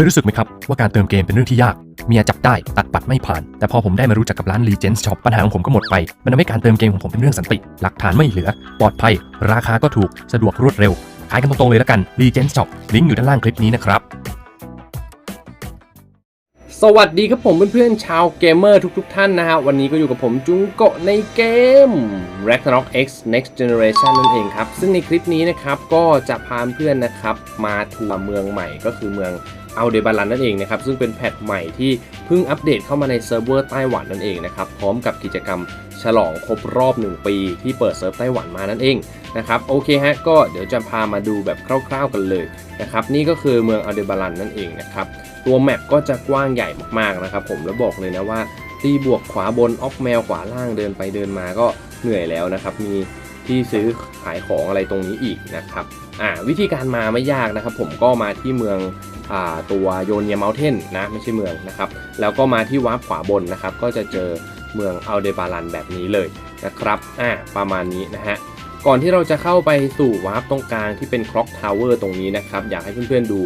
คยรู้สึกไหมครับ ว่าการเติมเกมเป็นเรื่องที่ยาก เมียจับได้ตัดบัตรไม่ผ่าน แต่พอผมได้มารู้จักกับร้าน Legends Shop ปัญหาของผมก็หมดไป มันทำให้การเติมเกมของผมเป็นเรื่องสันติ หลักฐานไม่เหลือ ปลอดภัย ราคาก็ถูกสะดวกรวดเร็ว ขายกันตรงๆเลยและกัน Legends Shop ลิงก์อยู่ด้านล่างคลิปนี้นะครับ สวัสดีครับผมเพื่อนๆชาวเกมเมอร์ทุกๆท่านนะฮะวันนี้ก็อยู่กับผมจุงโกะในเกม Ragnarok X Next Generation นั่นเองครับซึ่งในคลิปนี้นะครับก็จะพาเพื่อนนะครับมาทัวร์เมืองใหม่ก็คือเมือง อัลเดบารันนั่นเองนะครับซึ่งเป็นแพทใหม่ที่เพิ่งอัปเดตเข้ามาในเซิร์ฟเวอร์ไต้หวันนั่นเองนะครับพร้อมกับกิจกรรมฉลองครบรอบ 1 ปีที่เปิดเซิร์ฟไต้หวันมานั่นเองนะครับโอเคฮะก็เดี๋ยวจะพามาดูแบบคร่าวๆกันเลยนะครับนี่ก็คือเมืองอัลเดบารันนั่นเองนะครับตัวแมปก็จะกว้างใหญ่มากๆนะครับผมแล้วบอกเลยนะว่าตีบวกขวาบนออฟแมวขวาล่างเดินไปเดินมาก็เหนื่อยแล้วนะครับมีที่ซื้อขายของอะไรตรงนี้อีกนะครับอ่าวิธีการมาไม่ยากนะครับผมก็มาที่เมือง ตัวโยเนียเมลเทนนะไม่ใช่เมืองนะครับแล้วก็มาที่วาร์ปขวาบนนะครับก็จะเจอเมืองอัลเดบารันแบบนี้เลยนะครับอ่าประมาณนี้นะฮะก่อนที่เราจะเข้าไปสู่วาร์ปตรงกลางที่เป็นคล็อกทาวเวอร์ตรงนี้นะครับอยากให้เพื่อนๆดู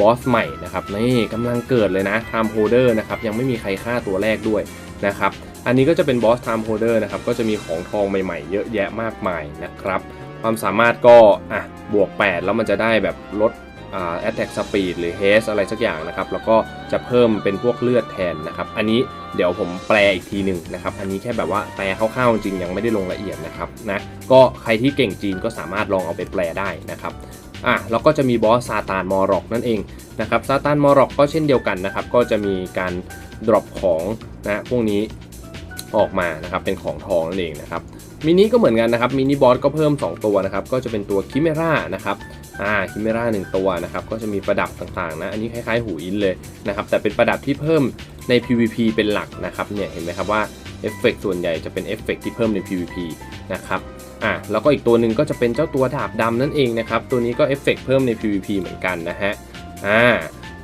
บอสใหม่นะครับนี่กำลังเกิดเลยนะ Time Holder นะครับยังไม่มีใครฆ่าตัวแรกด้วยนะครับอันนี้ก็จะเป็นบอส Time Holder นะครับก็จะมีของทองใหม่ๆ เยอะแยะมากมายนะครับความสามารถก็อะบวก 8 แล้วมันจะได้แบบลด attack speed หรือ haste อะไรสักอย่างนะครับ แล้วก็จะเพิ่มเป็นพวกเลือดแทนนะครับ อันนี้เดี๋ยวผมแปลอีกทีหนึ่งนะครับ อันนี้แค่แบบว่าแปลคร่าวๆจริงยังไม่ได้ลงละเอียดนะครับนะก็ใครที่เก่งจีนก็สามารถลองเอาไปแปลได้นะครับอะแล้วก็จะมีบอสซาตานมอร็อกนั่นเองนะครับซาตานมอร็อกก็เช่นเดียวกันนะครับ ก็จะมีการดรอปของนะพวกนี้ออกมานะครับเป็นของทองนั่นเองนะครับมินิก็เหมือนกันนะครับมินิบอสก็เพิ่ม 2 ตัวนะครับก็จะเป็นตัวคิเมร่านะครับ อ่าคิเมราหนึ่งตัวนะครับก็จะมีประดับต่างๆนะอันนี้คล้ายๆหูอินเลยนะครับแต่เป็นประดับที่เพิ่มใน PVP เป็นหลักนะครับเนี่ยเห็นไหมครับว่าเอฟเฟกส่วนใหญ่จะเป็นเอฟเฟกที่เพิ่มใน PVP นะครับอ่าแล้วก็อีกตัวหนึ่งก็จะเป็นเจ้าตัวดาบดำนั่นเองนะครับตัวนี้ก็เอฟเฟกเพิ่มใน PVP เหมือนกันนะฮะอ่า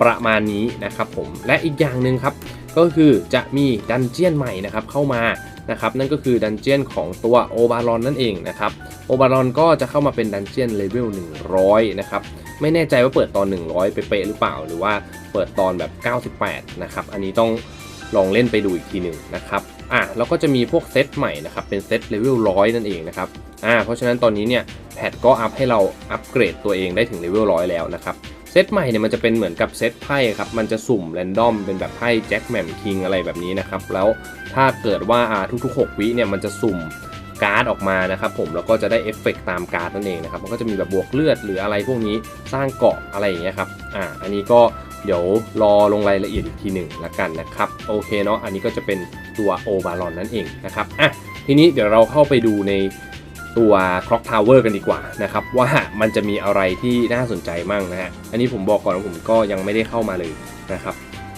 ประมาณนี้นะครับผมและอีกอย่างหนึ่งครับก็คือจะมีดันเจียนใหม่นะครับเข้ามา นะครับนั่นก็คือดันเจียนของตัวโอบารอนนั่นเองนะครับโอบารอนก็จะเข้ามาเป็นดันเจียนเลเวล100 นะครับไม่แน่ใจว่าเปิดตอน 100เป๊ะหรือเปล่า หรือว่าเปิดตอนแบบ 98 นะครับอันนี้ต้องลองเล่นไปดูอีกทีหนึ่งนะครับอะแล้วก็จะมีพวกเซตใหม่นะครับเป็นเซตเลเวล100นั่นเองนะครับอ่าเพราะฉะนั้นตอนนี้เนี่ยแพทก็อัพให้เราอัปเกรดตัวเองได้ถึงเลเวล100แล้วนะครับ เซตใหม่เนี่ยมันจะเป็นเหมือนกับเซตไพ่ครับ มันจะสุ่มแรนดอมเป็นแบบไพ่แจ็คแมมคิงอะไรแบบนี้นะครับ แล้วถ้าเกิดว่าอ่าทุกๆ 6 วิเนี่ยมันจะสุ่มการ์ดออกมานะครับผมแล้วก็จะได้เอฟเฟกตามการ์ดนั่นเองนะครับมันก็จะมีแบบบวกเลือดหรืออะไรพวกนี้สร้างเกาะอะไรอย่างเงี้ยครับอ่าอันนี้ก็เดี๋ยวรอลงรายละเอียดอีกทีหนึ่งละกันนะครับโอเคเนาะอันนี้ก็จะเป็นตัวโอบารอนนั่นเองนะครับอะทีนี้เดี๋ยวเราเข้าไปดูใน ตัว Clock Tower กันดีกว่านะครับว่ามันจะมีอะไรที่น่าสนใจมั่งนะฮะอันนี้ผมบอกก่อนว่าผมก็ยังไม่ได้เข้ามาเลยนะครับ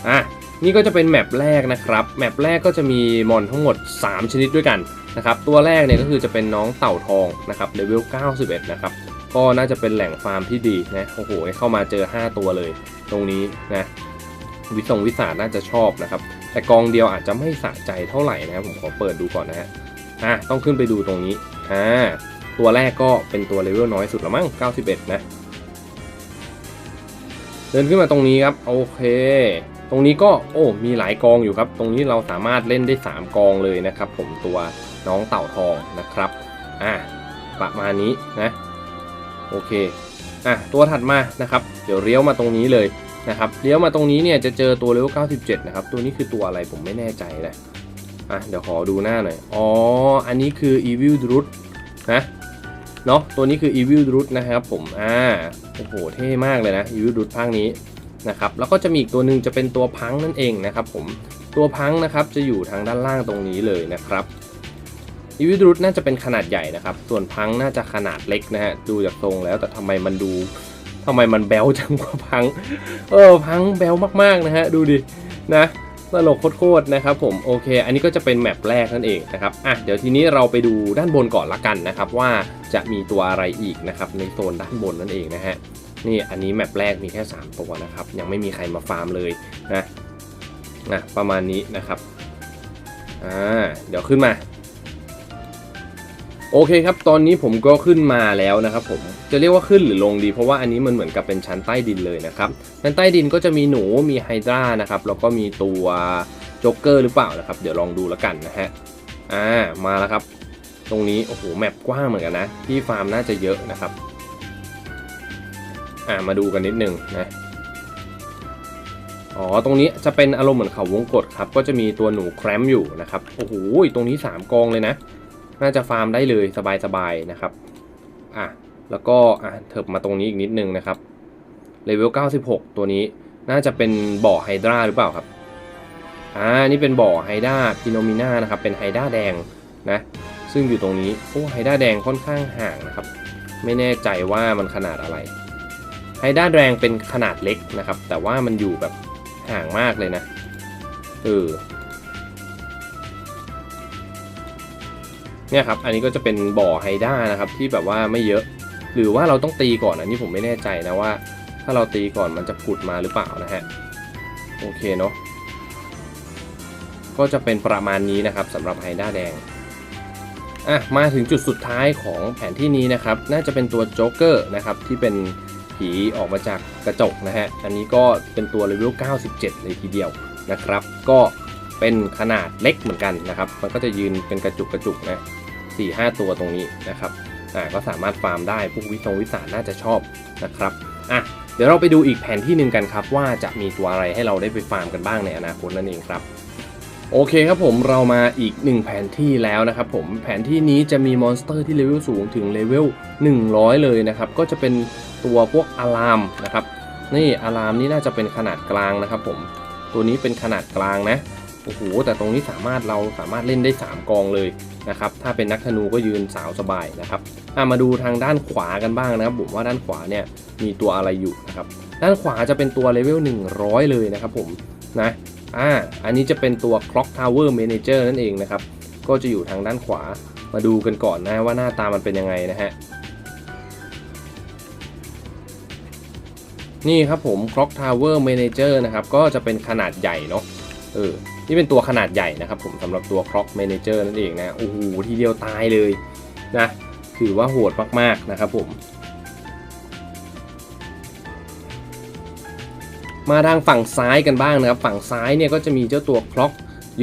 อะนี่ก็จะเป็นแมปแรกนะครับแมปแรกก็จะมีมอนทั้งหมด 3 ชนิดด้วยกันนะครับตัวแรกเนี่ยก็คือจะเป็นน้องเต่าทองนะครับเลเวล 91 นะครับก็น่าจะเป็นแหล่งฟาร์มที่ดีนะโอ้โหเข้ามาเจอ 5 ตัวเลย ตรงนี้นะวิทงวิสาน่าจะชอบนะครับแต่กองเดียวอาจจะไม่สะใจเท่าไหร่นะครับผมขอเปิดดูก่อนนะฮะอะต้องขึ้นไปดูตรงนี้ อ่าตัวแรกก็เป็นตัวเลเวลน้อยสุดละมั้ง 91 นะ เดินขึ้นมาตรงนี้ครับ โอเค ตรงนี้ก็โอ้มีหลายกองอยู่ครับ ตรงนี้เราสามารถเล่นได้ 3 กองเลยนะครับ ผมตัวน้องเต่าทองนะครับ อ่าประมาณนี้นะ โอเค อะตัวถัดมานะครับ เดี๋ยวเลี้ยวมาตรงนี้เลยนะครับ เลี้ยวมาตรงนี้เนี่ยจะเจอตัวเลเวล 97 นะครับ ตัวนี้คือตัวอะไรผมไม่แน่ใจเลย อะเดี๋ยวขอดูหน้าหน่อย อ๋อ อันนี้คือ Evil Drut นะ เนาะตัวนี้คือ Evil Drut นะครับผม อ่า โอ้โห เท่มากเลยนะ Evil Drut ภาคนี้นะครับ แล้วก็จะมีอีกตัวหนึ่งจะเป็นตัวพังนั่นเองนะครับผม ตัวพังนะครับจะอยู่ทางด้านล่างตรงนี้เลยนะครับ Evil Drut น่าจะเป็นขนาดใหญ่นะครับ ส่วนพังน่าจะขนาดเล็กนะฮะ ดูจากทรงแล้ว แต่ทำไมมันดูทำไมมันแบลจังกว่าพัง เออ พังแบลมากๆนะฮะ ดูดิ นะ ตลกโคตรๆนะครับผมโอเค อันนี้ก็จะเป็นแมปแรกนั่นเองนะครับอะเดี๋ยวทีนี้เราไปดูด้านบนก่อนละกันนะครับว่าจะมีตัวอะไรอีกนะครับในโซนด้านบนนั่นเองนะฮะนี่อันนี้แมปแรกมีแค่ 3 ตัวนะครับยังไม่มีใครมาฟาร์มเลยนะนะประมาณนี้นะครับอ่าเดี๋ยวขึ้นมา โอเคครับ ตอนนี้ผมก็ขึ้นมาแล้วนะครับผมจะเรียกว่าขึ้นหรือลงดี เพราะว่าอันนี้มันเหมือนกับเป็นชั้นใต้ดินเลยนะครับชั้นใต้ดินก็จะมีหนูมีไฮดรานะครับแล้วก็มีตัวโจ๊กเกอร์หรือเปล่านะครับ เดี๋ยวลองดูแล้วกันนะฮะอ่ามาแล้วครับ ตรงนี้โอ้โหแมปกว้างเหมือนกันนะที่ฟาร์มน่าจะเยอะนะครับอ่ามาดูกันนิดนึงนะอ๋อ ตรงนี้จะเป็นอารมณ์เหมือนเขาวงกตครับ ก็จะมีตัวหนูแครมอยู่นะครับ โอ้โห ตรงนี้สามกองเลยนะ น่าจะฟาร์มได้เลยสบายๆนะครับอะแล้วก็อะเถิบมาตรงนี้อีกนิดนึงนะครับเลเวล 96 ตัวนี้น่าจะเป็นบ่อไฮดราหรือเปล่าครับอ่านี่เป็นบ่อไฮดราพิโนมิน่านะครับเป็นไฮดราแดงนะซึ่งอยู่ตรงนี้โอ้ไฮดราแดงค่อนข้างห่างนะครับ ไม่แน่ใจว่ามันขนาดอะไรไฮดราแดงเป็นขนาดเล็กนะครับ แต่ว่ามันอยู่แบบห่างมากเลยนะเออ เนี่ยครับอันนี้ก็จะเป็นบ่อไฮด้านะครับที่แบบว่าไม่เยอะ หรือว่าเราต้องตีก่อนอันนี้ผมไม่แน่ใจนะว่า ถ้าเราตีก่อนมันจะผุดมาหรือเปล่านะฮะโอเคเนาะก็จะเป็นประมาณนี้นะครับสำหรับไฮด้าแดงอะมาถึงจุดสุดท้ายของแผนที่นี้นะครับ น่าจะเป็นตัวโจ๊กเกอร์นะครับที่เป็นผีออกมาจากกระจกนะฮะ อันนี้ก็เป็นตัวเลเวล 97 เลยทีเดียวนะครับ ก็เป็นขนาดเล็กเหมือนกันนะครับ มันก็จะยืนเป็นกระจุกกระจุกนะ สี่ห้าตัวตรงนี้นะครับอ่าก็สามารถฟาร์มได้พวกวิทงวิสารน่าจะชอบนะครับอะเดี๋ยวเราไปดูอีกแผนที่หนึ่งกันครับว่าจะมีตัวอะไรให้เราได้ไปฟาร์มกันบ้างในอนาคตนั่นเองครับโอเคครับผมเรามาอีกหนึ่งแผนที่แล้วนะครับผมแผนที่นี้จะมีมอนสเตอร์ที่เลเวลสูงถึงเลเวล100 เลยนะครับก็จะเป็นตัวพวกอะลามนะครับนี่อะลามนี่น่าจะเป็นขนาดกลางนะครับผมตัวนี้เป็นขนาดกลางนะ โอ้โหแต่ตรงนี้สามารถเราสามารถเล่นได้ 3 กองเลยนะครับถ้าเป็นนักธนูก็ยืนสาวสบายนะครับมาดูทางด้านขวากันบ้างนะครับผมว่าด้านขวาเนี่ยมีตัวอะไรอยู่นะครับด้านขวาจะเป็นตัวเลเวล100 เลยนะครับผมนะอ่าอันนี้จะเป็นตัว Clock Tower Manager นั่นเองนะครับก็จะอยู่ทางด้านขวามาดูกันก่อนนะว่าหน้าตามันเป็นยังไงนะฮะนี่ครับผม Clock Tower Manager นะครับก็จะเป็นขนาดใหญ่เนาะ เออ นี่เป็นตัวขนาดใหญ่นะครับผมสำหรับตัว Clock Manager นั่นเองนะ โอ้โห ทีเดียวตายเลยนะ ถือว่าโหดมากๆนะครับผม มาทางฝั่งซ้ายกันบ้างนะครับ ฝั่งซ้ายเนี่ยก็จะมีเจ้าตัวคล็อก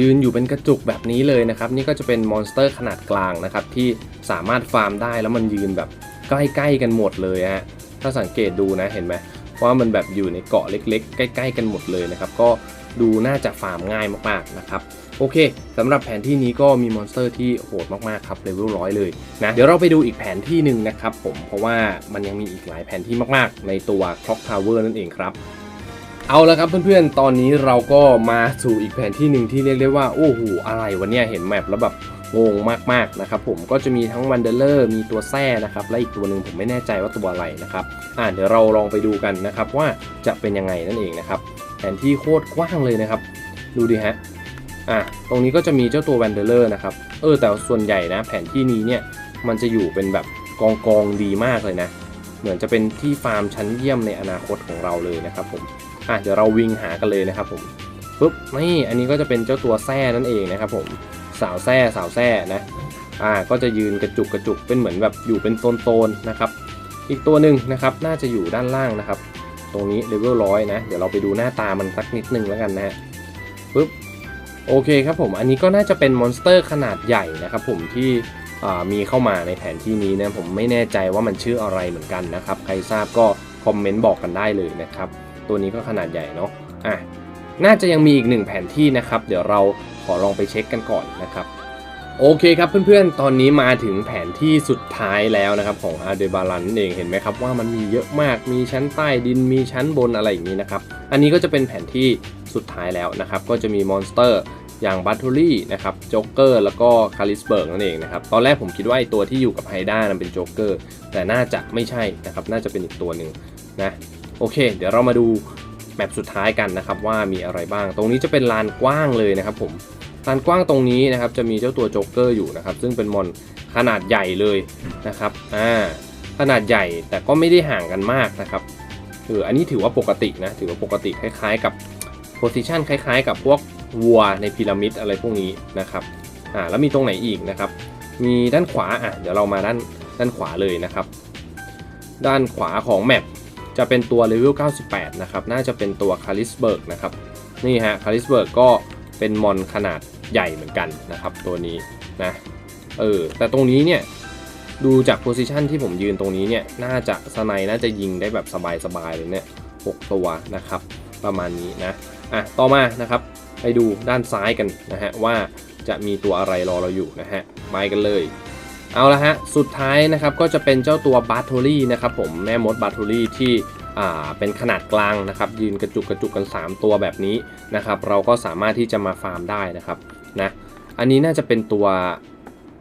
ยืนอยู่เป็นกระจุกแบบนี้เลยนะครับ นี่ก็จะเป็นมอนสเตอร์ขนาดกลางนะครับ ที่สามารถฟาร์มได้แล้วมันยืนแบบใกล้ๆกันหมดเลยฮะถ้าสังเกตดูนะเห็นไหมว่ามันแบบอยู่ในเกาะเล็ก ๆ ใกล้ ๆ กันหมดเลยนะครับ ก็ ดูน่าจะฟาร์มง่ายมากๆนะครับโอเคสำหรับแผนที่นี้ก็มีมอนสเตอร์ที่โหดมากๆครับเลเวลร้อยเลยนะเดี๋ยวเราไปดูอีกแผนที่หนึ่งนะครับผมเพราะว่ามันยังมีอีกหลายแผนที่มากๆ ในตัว Clock Tower นั่นเองครับเอาละครับเพื่อนๆ ตอนนี้เราก็มาสู่อีกแผนที่หนึ่งที่เรียกได้ว่า โอ้โห อะไรวะเนี่ย เห็นแมปแล้วแบบงงมากๆนะครับผมก็จะมีทั้งวันเดอร์เลอร์มีตัวแซ่นะครับ และอีกตัวหนึ่งผมไม่แน่ใจว่าตัวอะไรนะครับ อ่าเดี๋ยวเราลองไปดูกันนะครับว่าจะเป็นยังไงนั่นเองนะครับ ผนที่โคตรกว้างเลยนะครับ ดูดิฮะอะตรงนี้ก็จะมีเจ้าตัวแวนเดอร์เลอร์นะครับเออแต่ส่วนใหญ่นะ แผนที่นี้เนี่ยมันจะอยู่เป็นแบบกองกองดีมากเลยนะ เหมือนจะเป็นที่ฟาร์มชั้นเยี่ยมในอนาคตของเราเลยนะครับผมอะเดี๋ยวเราวิ่งหากันเลยนะครับผมปุ๊บนี่อันนี้ก็จะเป็นเจ้าตัวแส้นั่นเองนะครับผมสาวแส้สาวแส้นะอ่าก็จะยืนกระจุกกระจุกเป็นเหมือนแบบอยู่เป็นโซนๆนะครับ อีกตัวหนึ่งนะครับน่าจะอยู่ด้านล่างนะครับ ตรงนี้เลเวลร้อยนะ เดี๋ยวเราไปดูหน้าตามันสักนิดนึงแล้วกันนะฮะปุ๊บโอเคครับผม อันนี้ก็น่าจะเป็นมอนสเตอร์ขนาดใหญ่นะครับผมที่มีเข้ามาในแผนที่นี้นะผมไม่แน่ใจว่ามันชื่ออะไรเหมือนกันนะครับ ใครทราบก็คอมเมนต์บอกกันได้เลยนะครับ ตัวนี้ก็ขนาดใหญ่เนาะอะน่าจะยังมีอีกหนึ่งแผนที่นะครับ เดี๋ยวเราขอลองไปเช็คกันก่อนนะครับ โอเคครับเพื่อนๆ ตอนนี้มาถึงแผนที่สุดท้ายแล้วนะครับของอาเดบาลันเองเห็นไหมครับว่ามันมีเยอะมากมีชั้นใต้ดินมีชั้นบนอะไรอย่างนี้นะครับ อันนี้ก็จะเป็นแผนที่สุดท้ายแล้วนะครับ ก็จะมีมอนสเตอร์อย่างบัตทูรี่นะครับโจ๊กเกอร์แล้วก็คาริสเบิร์กนั่นเองนะครับตอนแรกผมคิดว่าไอตัวที่อยู่กับไฮด้านั้นเป็นโจ๊กเกอร์แต่น่าจะไม่ใช่นะครับน่าจะเป็นอีกตัวหนึ่งนะโอเค เดี๋ยวเรามาดูแมปสุดท้ายกันนะครับว่ามีอะไรบ้าง ตรงนี้จะเป็นลานกว้างเลยนะครับผม ลานกว้างตรงนี้นะครับจะมีเจ้าตัวโจ๊กเกอร์อยู่นะครับซึ่งเป็นมอนขนาดใหญ่เลยนะครับอ่าขนาดใหญ่แต่ก็ไม่ได้ห่างกันมากนะครับคืออันนี้ถือว่าปกตินะถือว่าปกติคล้ายๆกับโพซิชันคล้ายๆ กับพวกวัวในพีระมิดอะไรพวกนี้นะครับอ่าแล้วมีตรงไหนอีกนะครับ มีด้านขวาอะเดี๋ยวเรามาด้านด้านขวาเลยนะครับ ด้านขวาของแมปจะเป็นตัวเลเวล98 นะครับ น่าจะเป็นตัวคาริสเบิร์กนะครับ นี่ฮะคาริสเบิร์กก็ เป็นมอนขนาดใหญ่เหมือนกันนะครับตัวนี้นะเออแต่ตรงนี้เนี่ยดูจากโพซิชันที่ผมยืนตรงนี้เนี่ยน่าจะสไนน่าจะยิงได้แบบสบายๆเลยเนี่ย6ตัวนะครับประมาณนี้นะอะต่อมานะครับไปดูด้านซ้ายกันนะฮะว่าจะมีตัวอะไรรอเราอยู่นะฮะไปกันเลย เอาละฮะสุดท้ายนะครับก็จะเป็นเจ้าตัวบาร์โทลี่นะครับผมแม่มดบาร์โทลี่ที่ เป็นขนาดกลางนะครับ ยืนกระจุกกระจุกกัน 3 ตัวแบบนี้นะครับ เราก็สามารถที่จะมาฟาร์มได้นะครับนะอันนี้น่าจะเป็นตัว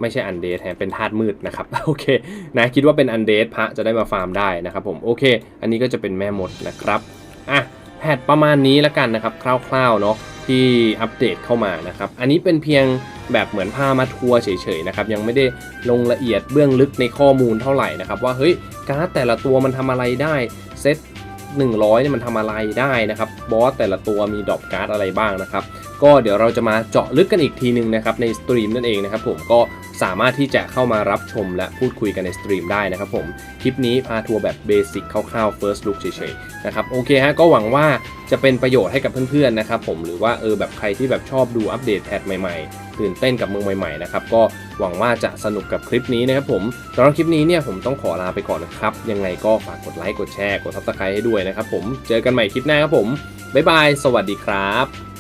ไม่ใช่อันเดทแทนเป็นธาตุมืดนะครับโอเคนะคิดว่าเป็นอันเดทพระจะได้มาฟาร์มได้นะครับผมโอเค อันนี้ก็จะเป็นแม่มดนะครับอะแพทประมาณนี้แล้วกันนะครับคร่าวๆเนาะ ที่อัปเดตเข้ามานะครับ อันนี้เป็นเพียงแบบเหมือนพามาทัวร์เฉยๆนะครับ ยังไม่ได้ลงละเอียดเบื้องลึกในข้อมูลเท่าไหร่นะครับ ว่าเฮ้ยการ์ดแต่ละตัวมันทำอะไรได้เซต100เนี่ยมันทำอะไรได้นะครับบอสแต่ละตัวมีดรอปการ์ดอะไรบ้างนะครับ ก็เดี๋ยวเราจะมาเจาะลึกกันอีกทีหนึ่งนะครับในสตรีมนั่นเองนะครับผมก็สามารถที่จะเข้ามารับชมและพูดคุยกันในสตรีมได้นะครับผม คลิปนี้พาทัวร์แบบเบสิกคร่าวๆ first look เฉยๆนะครับโอเคฮะก็หวังว่าจะเป็นประโยชน์ให้กับเพื่อนๆนะครับผมหรือว่าเออแบบใครที่แบบชอบดูอัปเดตแพทใหม่ๆ ตื่นเต้นกับเมืองใหม่ๆนะครับก็หวังว่าจะสนุกกับคลิปนี้นะครับผมสำหรับคลิปนี้เนี่ยผมต้องขอลาไปก่อนนะครับยังไงก็ฝากกดไลค์กดแชร์กดซับสไครต์ให้ด้วยนะครับผมเจอกันใหม่คลิปหน้าครับผมบ๊ายบายสวัสดีครับ